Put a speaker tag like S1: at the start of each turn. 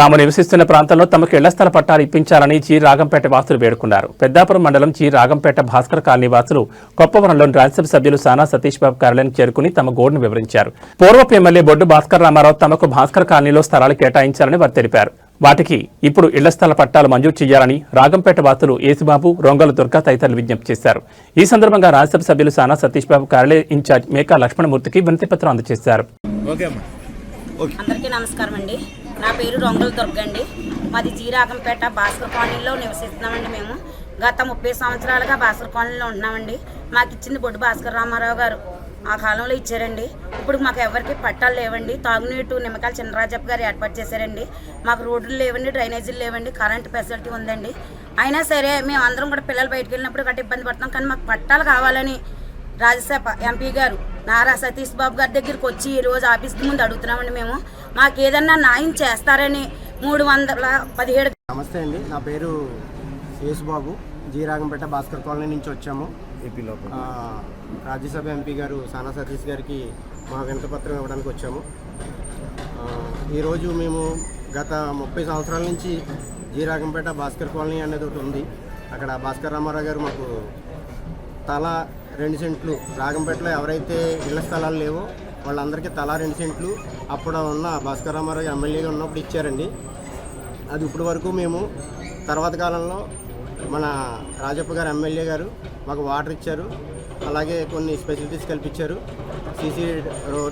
S1: తాము నివసిస్తున్న ప్రాంతంలో తమకు ఇళ్ళ స్థల పట్టాలు ఇప్పించాలని జి. రాగంపేట వాసులు వేడుకున్నారు. పెద్దాపురం మండలం జి. రాగంపేట భాస్కర్ కాలనీ వాసులు కొప్పవరంలోని రాజ్యసభ సభ్యులు సానా సతీష్ బాబు కార్యాలయానికి చేరుకుని తమ గోడును వివరించారు. పూర్వపు ఎమ్మెల్యే బొడ్డు భాస్కర్ రామారావు తమకు భాస్కర్ కాలనీలో స్థలాలు కేటాయించాలని వారు తెలిపారు. వాటికి ఇప్పుడు ఇళ్ళ స్థల పట్టాలు మంజూరు చేయాలని రాగంపేట వాసులు ఏసుబాబు రొంగల దుర్గా తదితరులు విజ్ఞప్తి చేశారు. ఈ సందర్భంగా రాజ్యసభ సభ్యులు సానా సతీష్ బాబు కార్యాలయ ఇన్ఛార్జ్ మేకా లక్ష్మణమూర్తికి వినతిపత్రం అందజేశారు.
S2: ఓకే అమ్మా. ఓకే
S3: అందరికీ నమస్కారం అండి నా పేరు రంగుల దుర్గ అండి మాది జీరాగంపేట భాస్కర్ కాలనీలో నివసిస్తున్నామండి మేము. గత ముప్పై సంవత్సరాలుగా భాస్కర్ కాలనీలో ఉంటున్నామండి. మాకు ఇచ్చింది బొడ్డు భాస్కర్ రామారావు గారు. ఆ కాలంలో ఇచ్చారండి. ఇప్పుడు మాకు ఎవరికి పట్టాలు లేవండి. తాగునీటు నిమ్మకాయలు చిన్నరాజప్ప గారు ఏర్పాటు చేశారండి. మాకు రోడ్లు లేవండి డ్రైనేజీలు లేవండి కరెంట్ ఫెసిలిటీ ఉందండి. అయినా సరే మేము అందరం కూడా పిల్లలు బయటకు వెళ్ళినప్పుడు గట్ట ఇబ్బంది పడుతున్నాం కానీ మాకు పట్టాలు కావాలని రాజ్యసభ ఎంపీ గారు నారా సతీష్ బాబు గారి దగ్గరికి వచ్చి ఈరోజు ఆఫీస్కి ఆఫీస్ ముందు అడుగుతున్నామండి మేము. మాకు ఏదన్నా న్యాయం చేస్తారని మూడు వందల పదిహేడు
S4: నమస్తే అండి. నా పేరు యేసుబాబు. జీరాగంపేట భాస్కర్ కాలనీ నుంచి వచ్చాము.
S2: ఏపీలో
S4: ఆ, రాజ్యసభ ఎంపీ గారు సానా సతీష్ గారికి మా వినతపత్రం ఇవ్వడానికి వచ్చాము. ఆ, ఈరోజు మేము గత ముప్పై సంవత్సరాల నుంచి జీరాగంపేట భాస్కర్ కాలనీ అనేది ఒకటి ఉంది. అక్కడ భాస్కర్ రామారావు గారు మాకు తల రెండు సెంట్లు రాగంపేటలో ఎవరైతే ఇళ్ళ స్థలాలు లేవో వాళ్ళందరికీ తలా రెండు సెంట్లు. అప్పుడు ఉన్న భాస్కర్ రామారావు ఎమ్మెల్యేగా ఉన్నప్పుడు ఇచ్చారండి. అది ఇప్పటి వరకు మేము తర్వాత కాలంలో మన రాజప్ప గారు ఎమ్మెల్యే గారు మాకు వాటర్ ఇచ్చారు. అలాగే కొన్ని ఫెసిలిటీస్ కల్పించారు. CC road